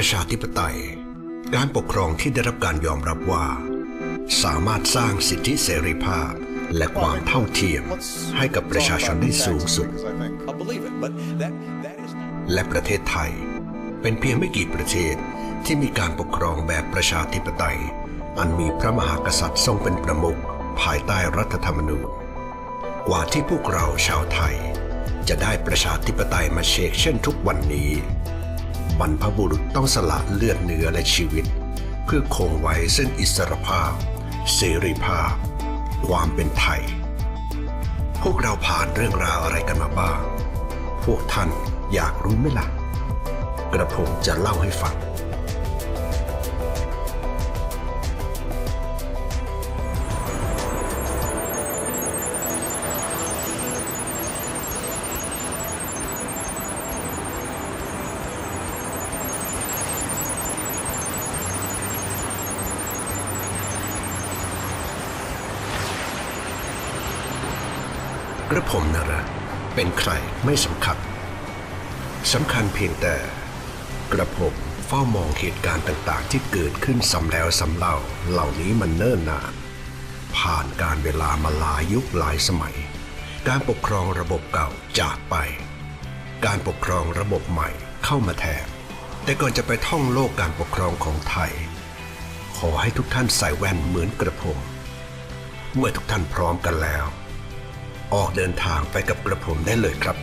ประชาธิปไตย การปกครองที่ได้รับการยอมรับว่า สามารถสร้างสิทธิเสรีภาพ และความเท่าเทียมให้กับประชาชนได้สูงสุด และประเทศไทย เป็นเพียงไม่กี่ประเทศที่มีการปกครองแบบประชาธิปไตย อันมีพระมหากษัตริย์ทรงเป็นประมุขภายใต้รัฐธรรมนูญ กว่าที่พวกเราชาวไทย จะได้ประชาธิปไตยมาเชกเช่นทุกวันนี้ บรรพบุรุษต้องสละเลือดเนื้อและชีวิต เพื่อคงไว้ซึ่งอิสรภาพ เสรีภาพ ความเป็นไทย พวกเราผ่านเรื่องราวอะไรกันมาบ้าง พวกท่านอยากรู้ไหมล่ะ กระผมจะเล่าให้ฟัง กระผมนะระเป็นใครไม่สำคัญสำคัญเพียงแต่ กระผมเฝ้ามองเหตุการณ์ต่างๆ ที่เกิดขึ้นซ้ำแล้วซ้ำเล่าเหล่านี้มันเนิ่นนาน ผ่านการเวลามาหลายยุคหลายสมัย การปกครองระบบเก่าจากไป การปกครองระบบใหม่เข้ามาแทนแต่ก่อนจะไปท่องโลกการปกครองของไทย ขอให้ทุกท่านใส่แว่นเหมือนกระผม เมื่อทุกท่านพร้อมกันแล้ว ออกเดินทางไปกับกระผมได้เลยครับ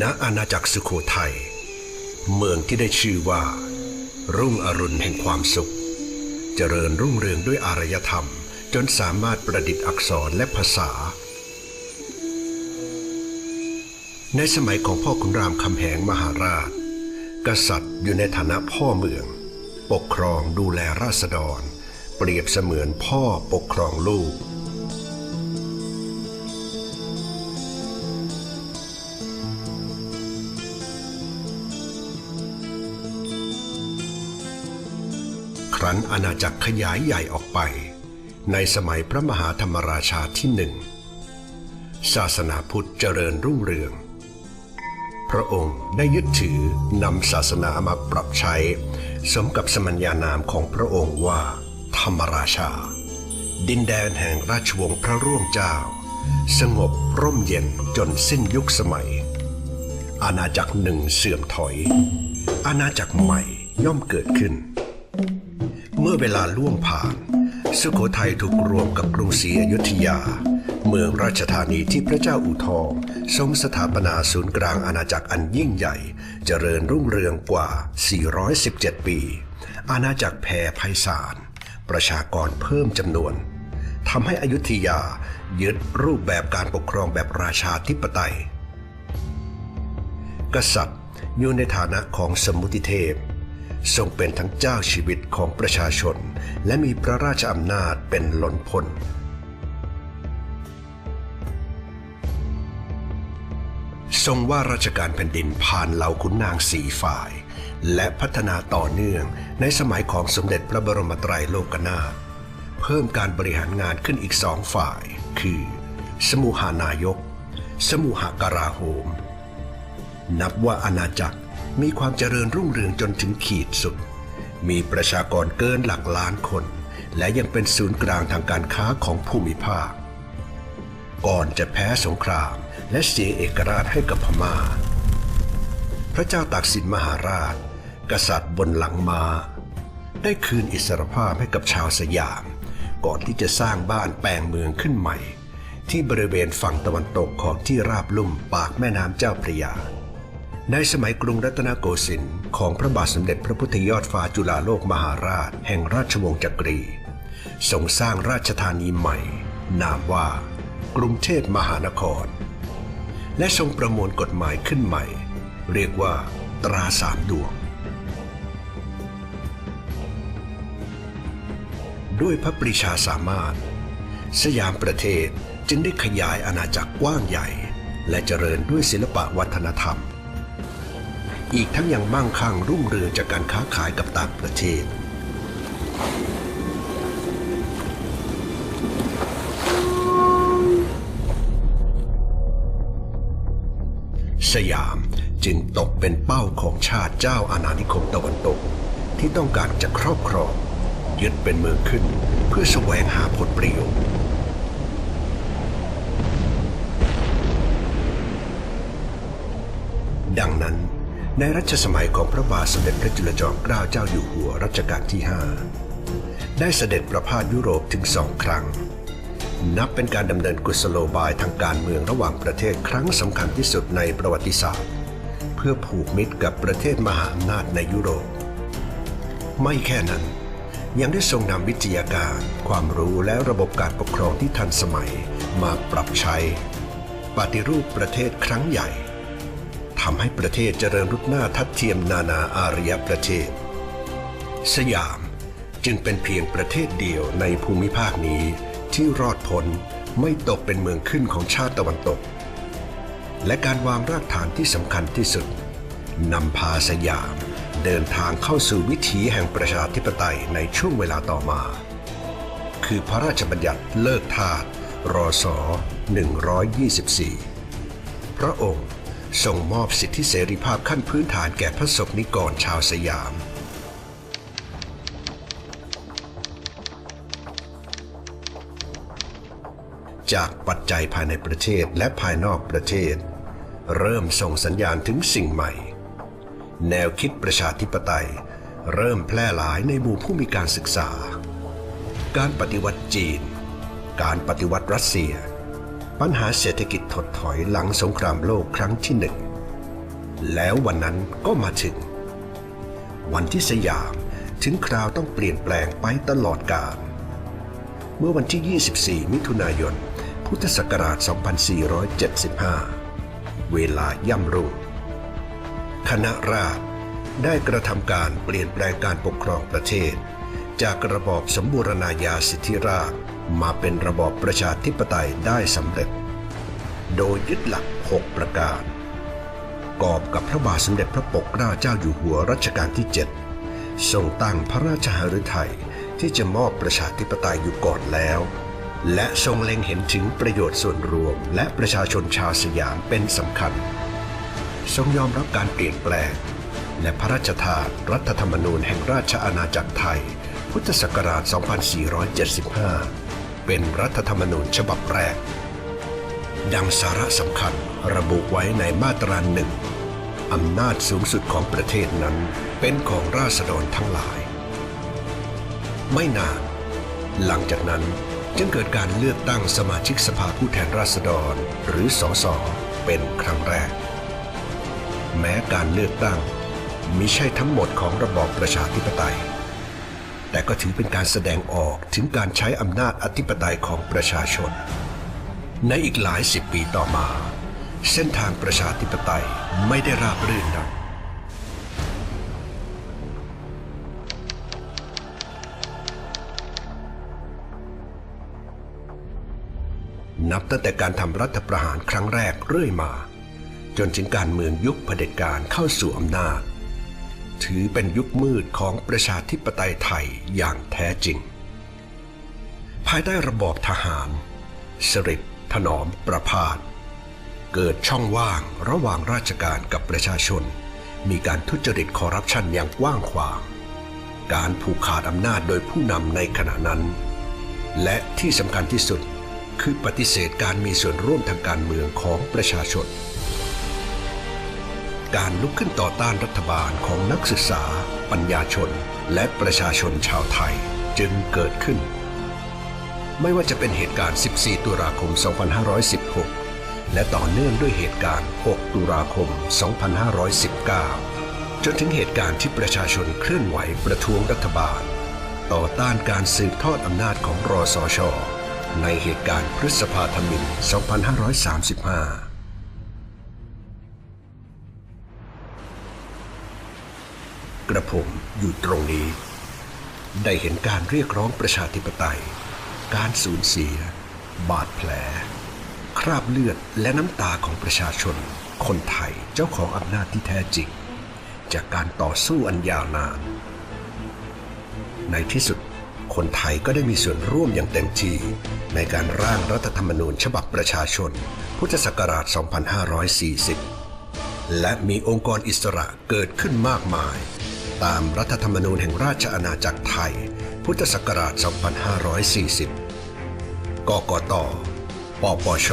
ณ อาณาจักรสุโขทัย เมืองที่ได้ชื่อว่า รุ่งอรุณแห่งความสุข เจริญรุ่งเรืองด้วยอารยธรรม จนสามารถประดิษฐ์อักษรและภาษา ในสมัยของพ่อขุนรามคำแหงมหาราช กษัตริย์อยู่ในฐานะพ่อเมือง ปกครองดูแลราษฎร เปรียบเสมือนพ่อปกครองลูก ครั้นอาณาจักรขยายใหญ่ออกไป ในสมัยพระมหาธรรมราชาที่หนึ่งศาสนาพุทธเจริญรุ่งเรือง พระองค์ได้ยึดถือนำศาสนามาปรับใช้ สมกับสมัญญานามของพระองค์ว่า ธรรมราชา ดินแดนแห่งราชวงศ์พระร่วงเจ้า สงบร่มเย็นจนสิ้นยุคสมัย อาณาจักรหนึ่งเสื่อมถอย อาณาจักรใหม่ย่อมเกิดขึ้น เมื่อเวลาล่วงผ่าน สุโขทัยถูกรวมกับกรุงศรีอยุธยา เมืองราชธานีที่พระเจ้าอู่ทอง ทรงสถาปนาศูนย์กลางอาณาจักรอันยิ่งใหญ่ เจริญรุ่งเรืองกว่า 417 ปี อาณาจักรแผ่ไพศาล ประชากรเพิ่มจำนวนทำให้อยุธยายึดรูปแบบการปกครองแบบราชาธิปไตย กษัตริย์อยู่ในฐานะของสมุติเทพ ทรงเป็นทั้งเจ้าชีวิตของประชาชน และมีพระราชอำนาจเป็นหล้นพ้น ทรงว่าราชการแผ่นดินผ่านเหล่าขุนนางสี่ฝ่าย และพัฒนาต่อเนื่องในสมัยของสมเด็จพระบรมไตรโลกนาถเพิ่มการบริหารงานขึ้นอีกสองฝ่าย คือ สมุหานายก สมุหากราโหม นับว่าอาณาจักรมีความเจริญรุ่งเรืองจนถึงขีดสุด มีประชากรเกินหลักล้านคน และยังเป็นศูนย์กลางทางการค้าของภูมิภาค ก่อนจะแพ้สงคราม และเสียเอกราชให้กับพมา่า พระเจ้าตากสินมหาราช กษัตริย์บนหลังมา้าได้คืนอิสรภาพให้กับชาวสยาม ก่อนที่จะสร้างบ้านแปลงเมืองขึ้นใหม่ ที่บริเวณฝั่งตะวันตกของที่ราบลุ่มปากแม่น้ำเจ้าพระยา ในสมัยกรุงรัตนโกสินทร์ของพระบาทสมเด็จพระพุทธยอดฟ้าจุฬาโลกมหาราช แห่งราชวงศ์จักรีทรงสร้างราชธานีใหม่ นามว่ากรุงเทพมหานคร และทรงประมวลกฎหมายขึ้นใหม่ เรียกว่า ตราสามดวง ด้วยพระปรีชาสามารถ สยามประเทศจึงได้ขยายอาณาจักรกว้างใหญ่ และเจริญด้วยศิลปะวัฒนธรรม อีกทั้งยังมั่งคั่งรุ่งเรืองจากการค้าขายกับต่างประเทศ สยามจึงตกเป็นเป้าของชาติเจ้าอาณานิคมตะวันตก ที่ต้องการจะครอบครอง ยึดเป็นเมืองขึ้นเพื่อแสวงหาผลประโยชน์ดังนั้นในรัชสมัยของพระบาทสมเด็จพระจุลจอมเกล้าเจ้าอยู่หัวรัชกาลที่ 5 ได้เสด็จประพาสยุโรปถึงสองครั้ง นับเป็นการดำเนินกุศโลบายทางการเมืองระหว่างประเทศครั้งสำคัญที่สุดในประวัติศาสตร์ เพื่อผูกมิตรกับประเทศมหาอำนาจในยุโรป ไม่แค่นั้น ยังได้ทรงนำวิทยาการ ความรู้และระบบการปกครองที่ทันสมัยมาปรับใช้ ปฏิรูปประเทศครั้งใหญ่ทำให้ประเทศเจริญรุดหน้าทัดเทียมนานาอารยประเทศ สยามจึงเป็นเพียงประเทศเดียวในภูมิภาคนี้ ที่รอดพ้นไม่ตกเป็นเมืองขึ้นของชาติตะวันตก และการวางรากฐานที่สำคัญที่สุดนำพาสยาม เดินทางเข้าสู่วิถีแห่งประชาธิปไตยในช่วงเวลาต่อมา คือพระราชบัญญัติเลิกทาสรศ124 พระองค์ทรงมอบสิทธิเสรีภาพขั้นพื้นฐานแก่พระสงฆ์นิกรชาวสยาม จากปัจจัยภายในประเทศและภายนอกประเทศ เริ่มส่งสัญญาณถึงสิ่งใหม่ แนวคิดประชาธิปไตย เริ่มแพร่หลายในหมู่ผู้มีการศึกษา การปฏิวัติจีน การปฏิวัติรัสเซีย ปัญหาเศรษฐกิจถดถอยหลังสงครามโลกครั้งที่หนึ่งแล้ววันนั้นก็มาถึง วันที่สยามถึงคราวต้องเปลี่ยนแปลงไปตลอดกาลเมื่อวันที่ 24 มิถุนายน พุทธศักราช 2475 เวลาย่ำรุ่ง คณะราษฎรได้กระทำการเปลี่ยนแปลงการปกครองประเทศ จากระบอบสมบูรณาญาสิทธิราชมาเป็นระบอบประชาธิปไตยได้สำเร็จ โดยยึดหลัก 6 ประการ กอบกับพระบาทสมเด็จพระปกเกล้าเจ้าอยู่หัวรัชกาลที่ 7 ทรงตั้งพระราชหฤทัยที่จะมอบประชาธิปไตยอยู่ก่อนแล้ว และทรงเล็งเห็นถึงประโยชน์ส่วนรวม และประชาชนชาวสยามเป็นสำคัญ ทรงยอมรับการเปลี่ยนแปลง และพระราชทานรัฐธรรมนูญแห่งราชอาณาจักรไทย พุทธศักราช 2475 เป็นรัฐธรรมนูญฉบับแรก ดังสาระสำคัญระบุไว้ในมาตราหนึ่งอำนาจสูงสุดของประเทศนั้นเป็นของราษฎรทั้งหลาย ไม่นาน หลังจากนั้น จึงเกิดการเลือกตั้งสมาชิกสภาผู้แทนราษฎร หรือสสเป็นครั้งแรก แม้การเลือกตั้งมิใช่ทั้งหมดของระบอบประชาธิปไตย แต่ก็ถือเป็นการแสดงออกถึงการใช้อำนาจอธิปไตยของประชาชน ในอีกหลายสิบปีต่อมา เส้นทางประชาธิปไตยไม่ได้ราบรื่นนัก นับตั้งแต่การทำรัฐประหารครั้งแรกเรื่อยมา จนถึงการเมืองยุคเผด็จการเข้าสู่อำนาจ ถือเป็นยุคมืดของประชาธิปไตยไทยอย่างแท้จริง ภายใต้ระบอบทหารสฤษดิ์ถนอมประพาสเกิดช่องว่างระหว่างราชการกับประชาชน มีการทุจริตคอร์รัปชันอย่างกว้างขวาง การผูกขาดอำนาจโดยผู้นำในขณะนั้น และที่สำคัญที่สุด คือปฏิเสธการมีส่วนร่วมทางการเมืองของประชาชน การลุกขึ้นต่อต้านรัฐบาลของนักศึกษา ปัญญาชน และประชาชนชาวไทยจึงเกิดขึ้น ไม่ว่าจะเป็นเหตุการณ์ 14 ตุลาคม 2516 และต่อเนื่องด้วยเหตุการณ์ 6 ตุลาคม 2519 จนถึงเหตุการณ์ที่ประชาชนเคลื่อนไหวประท้วงรัฐบาล ต่อต้านการสืบทอดอำนาจของรอสช ในเหตุการณ์พฤษภาธมิน 2535กระผมอยู่ตรงนี้ ได้เห็นการเรียกร้องประชาธิปไตย การสูญเสีย บาดแผล คราบเลือดและน้ำตาของประชาชน คนไทยเจ้าของอำนาจที่แท้จริง จากการต่อสู้อันยาวนาน ในที่สุด คนไทยก็ได้มีส่วนร่วมอย่างเต็มที่ในการร่างรัฐธรรมนูญฉบับประชาชน พุทธศักราช 2540 และมีองค์กรอิสระเกิดขึ้นมากมาย ตามรัฐธรรมนูญแห่งราชอาณาจักรไทย พุทธศักราช 2540 กกต ปปช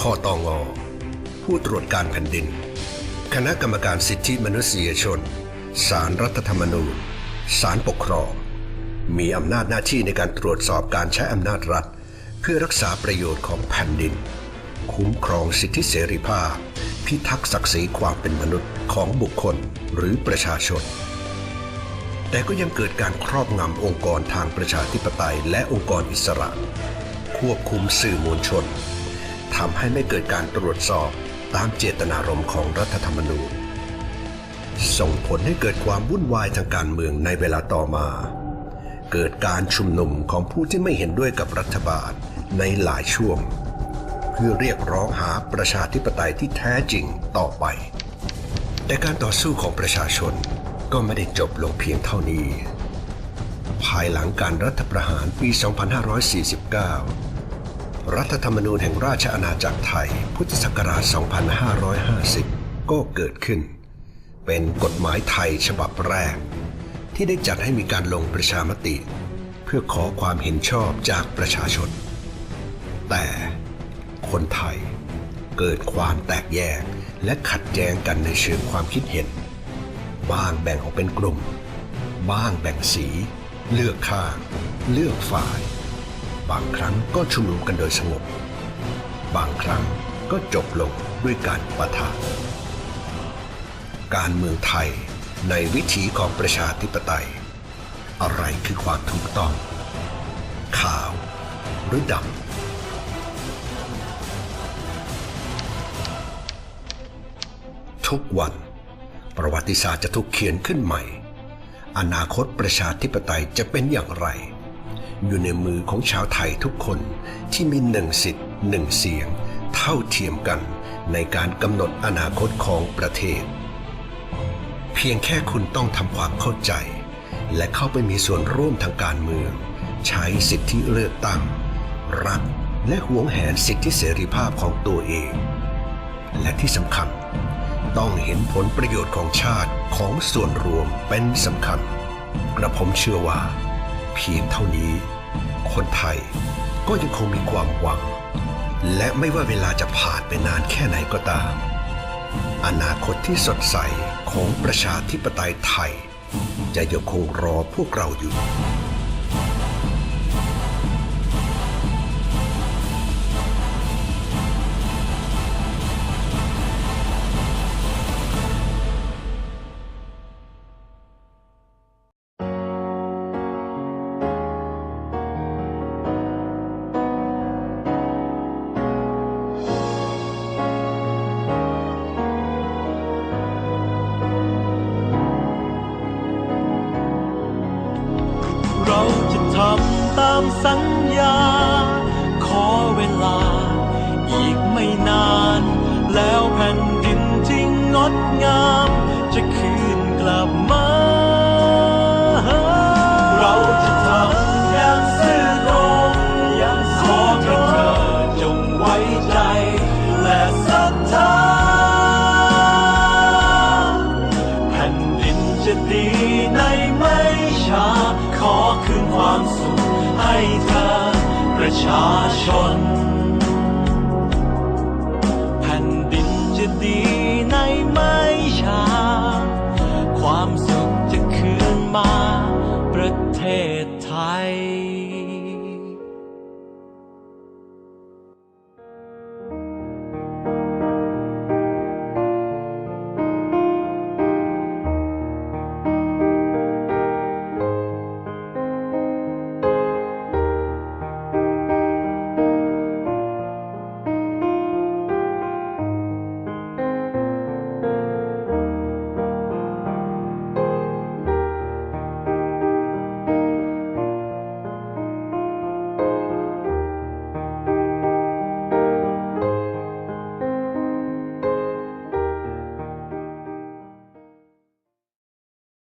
คตงผู้ตรวจการแผ่นดิน คณะกรรมการสิทธิมนุษยชนศารรัฐธรรมนูญศาลปกครอง มีอำนาจหน้าที่ในการตรวจสอบการใช้อำนาจรัฐ เพื่อรักษาประโยชน์ของแผ่นดิน คุ้มครองสิทธิเสรีภาพ พิทักษ์ศักดิ์ศรีความเป็นมนุษย์ของบุคคลหรือประชาชน แต่ก็ยังเกิดการครอบงำองค์กรทางประชาธิปไตยและองค์กรอิสระ ควบคุมสื่อมวลชนทำให้ไม่เกิดการตรวจสอบตามเจตนารมณ์ของรัฐธรรมนูญส่งผลให้เกิดความวุ่นวายทางการเมืองในเวลาต่อมา เกิดการชุมนุมของผู้ที่ไม่เห็นด้วยกับรัฐบาลในหลายช่วง เพื่อเรียกร้องหาประชาธิปไตยที่แท้จริงต่อไป แต่การต่อสู้ของประชาชนก็ไม่ได้จบลงเพียงเท่านี้ ภายหลังการรัฐประหารปี 2549 รัฐธรรมนูญแห่งราชอาณาจักรไทย พุทธศักราช 2550 ก็เกิดขึ้น เป็นกฎหมายไทยฉบับแรก ที่ได้จัดให้มีการลงประชามติ เพื่อขอความเห็นชอบจากประชาชน แต่คนไทยเกิดความแตกแยกและขัดแย้งกันในเชิงความคิดเห็น บ้างแบ่งออกเป็นกลุ่ม บ้างแบ่งสี เลือกข้าง เลือกฝ่าย บางครั้งก็ชุมนุมกันโดยสงบ บางครั้งก็จบลงด้วยการประทะการเมืองไทย ในวิถีของประชาธิปไตย อะไรคือความถูกต้อง ขาวหรือดำทุกวัน ประวัติศาสตร์จะถูกเขียนขึ้นใหม่ อนาคตประชาธิปไตยจะเป็นอย่างไร อยู่ในมือของชาวไทยทุกคนที่มีหนึ่งสิทธิ์หนึ่งเสียง เท่าเทียมกันในการกำหนดอนาคตของประเทศ พียงแค่คุณต้องทำความเข้าใจ และเข้าไปมีส่วนร่วมทางการเมือง ใช้สิทธิเลือกตั้ง รักและหวงแหนสิทธิเสรีภาพของตัวเอง และที่สำคัญ ต้องเห็นผลประโยชน์ของชาติของส่วนรวมเป็นสำคัญ กระผมเชื่อว่า เพียงเท่านี้ คนไทยก็ยังคงมีความหวัง และไม่ว่าเวลาจะผ่านไปนานแค่ไหนก็ตาม อนาคตที่สดใส ของประชาธิปไตยไทย จะยังคงรอพวกเราอยู่ เวลา อีกไม่นาน 家า